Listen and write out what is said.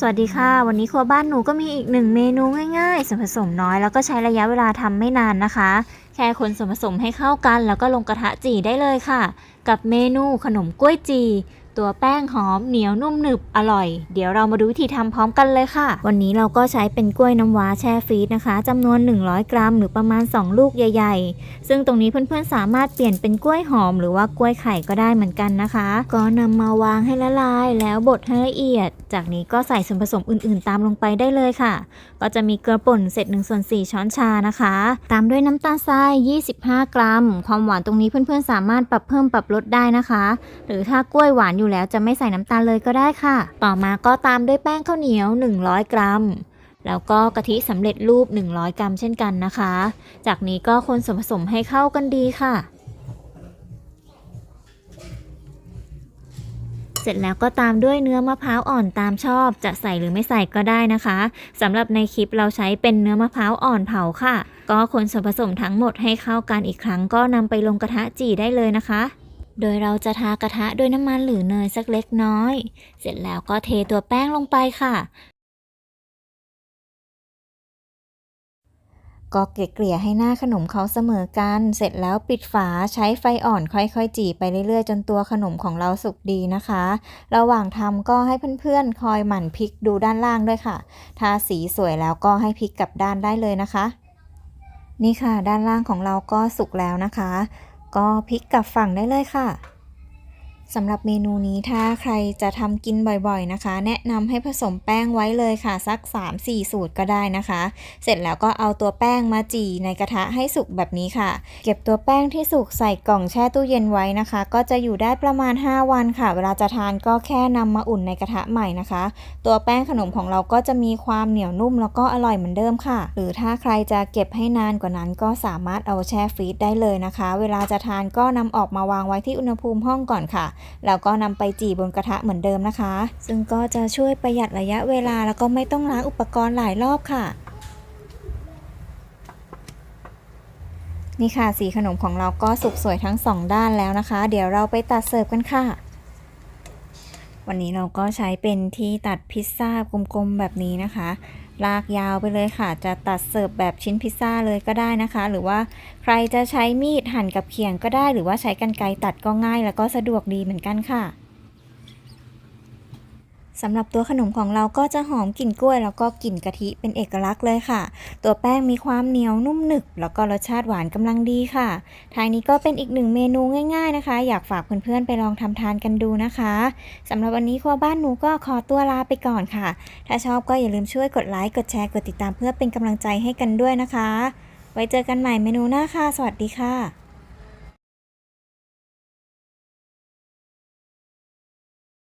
สวัสดีค่ะ วันนี้ครัวบ้านหนูก็มีอีกหนึ่งเมนูง่ายๆส่วนผสมน้อยแล้วก็ใช้ระยะเวลาทำไม่นานนะคะ แค่คนส่วนผสมให้เข้ากัน แล้วก็ลงกระทะจี่ได้เลยค่ะ กับเมนูขนมกล้วยจี ตัวแป้งหอมเหนียวนุ่มหนึบอร่อย เดี๋ยวเรามาดูวิธีทำพร้อมกันเลยค่ะ วันนี้เราก็ใช้เป็นกล้วยน้ำว้าแช่ฟรีซนะคะจำนวน 100 กรัม หรือประมาณ 2 ลูกใหญ่ ๆ ซึ่งตรงนี้เพื่อนๆสามารถเปลี่ยนเป็นกล้วยหอม หรือว่ากล้วยไข่ก็ได้เหมือนกันนะคะ ก็นำมาวางให้ละลาย แล้วบดให้ละเอียด จากนี้ก็ใส่ส่วนผสมอื่นๆ ตามลงไปได้เลยค่ะ ก็จะมีเกลือป่นเศษ1ส่วน4ช้อนชานะคะ ตามด้วยน้ำตาลทราย 25 กรัม ความหวานตรงนี้เพื่อนๆสามารถปรับเพิ่มปรับลดได้นะคะ หรือถ้ากล้วยหวานอยู่แล้วจะไม่ใส่น้ำตาลเลยก็ได้ค่ะ ต่อมาก็ตามด้วยแป้งข้าวเหนียว 100 กรัม แล้วก็กะทิสำเร็จรูป 100 กรัมเช่นกันนะคะ จากนี้ก็คนส่วนผสมให้เข้ากันดีค่ะ เสร็จแล้วก็ตามด้วยเนื้อมะพร้าวอ่อนตามชอบ จะใส่หรือไม่ใส่ก็ได้นะคะสำหรับในคลิปเราใช้เป็นเนื้อมะพร้าวอ่อนเผาค่ะ ก็คนส่วนผสมทั้งหมดให้เข้ากันอีกครั้งก็นำไปลงกระทะจี่ได้เลยนะคะ โดยเราจะทากระทะด้วยน้ำมันหรือเนยสักเล็กน้อย เสร็จแล้วก็เทตัวแป้งลงไปค่ะ ก็เกลี่ยให้หน้าขนมเขาเสมอกัน เสร็จแล้วปิดฝาใช้ไฟอ่อนค่อยๆ จี่ไปเรื่อยๆ จนตัวขนมของเราสุกดีนะคะ ระหว่างทำก็ให้เพื่อนๆ คอยหมั่นพลิกดูด้านล่างด้วยค่ะถ้าสีสวยแล้วก็ให้พลิกกลับด้านได้เลยนะคะ นี่ค่ะ ด้านล่างของเราก็สุกแล้วนะคะ ก็พลิกกลับฝั่งได้เลยค่ะ สำหรับเมนูนี้ถ้าใครจะทำกินบ่อยๆนะคะ แนะนำให้ผสมแป้งไว้เลยค่ะ สัก 3-4 สูตรก็ได้นะคะ เสร็จแล้วก็เอาตัวแป้งมาจี่ในกระทะให้สุกแบบนี้ค่ะ เก็บตัวแป้งที่สุกใส่กล่องแช่ตู้เย็นไว้นะคะ ก็จะอยู่ได้ประมาณ 5 วันค่ะ เวลาจะทานก็แค่นำมาอุ่นในกระทะใหม่นะคะ ตัวแป้งขนมของเราก็จะมีความเหนียวนุ่มแล้วก็อร่อยเหมือนเดิมค่ะ หรือถ้าใครจะเก็บให้นานกว่านั้น ก็สามารถเอาแช่ฟรีซได้เลยนะคะ เวลาจะทานก็นำออกมาวางไว้ที่อุณหภูมิห้องก่อนค่ะแล้วก็นำไปจี่บนกระทะเหมือนเดิมนะคะ ซึ่งก็จะช่วยประหยัดระยะเวลาแล้วก็ไม่ต้องล้างอุปกรณ์หลายรอบค่ะนี่ค่ะสีขนมของเราก็สุกสวยทั้งสองด้านแล้วนะคะ เดี๋ยวเราไปตัดเสิร์ฟกันค่ะ วันนี้เราก็ใช้เป็นที่ตัดพิซซ่ากลมๆแบบนี้นะคะ ลากยาวไปเลยค่ะ จะตัดเสิร์ฟแบบชิ้นพิซซ่าเลยก็ได้นะคะ หรือว่าใครจะใช้มีดหั่นกับเขียงก็ได้ หรือว่าใช้กรรไกรตัดก็ง่าย แล้วก็สะดวกดีเหมือนกันค่ะ สำหรับตัวขนมของเราก็จะหอมกลิ่นกล้วย แล้วก็กลิ่นกะทิเป็นเอกลักษณ์เลยค่ะ ตัวแป้งมีความเหนียวนุ่มหนึบแล้วก็รสชาติหวานกำลังดีค่ะทางนี้ก็เป็นอีกหนึ่งเมนูง่าย ๆนะคะ อยากฝากเพื่อนๆไปลองทำทานกันดูนะคะสำหรับวันนี้ครัวบ้านหนูก็ขอตัวลาไปก่อนค่ะ ถ้าชอบก็อย่าลืมช่วยกดไลค์กดแชร์กดติดตามเพื่อเป็นกำลังใจให้กันด้วยนะคะ ไว้เจอกันใหม่เมนูหน้าค่ะ สวัสดีค่ะ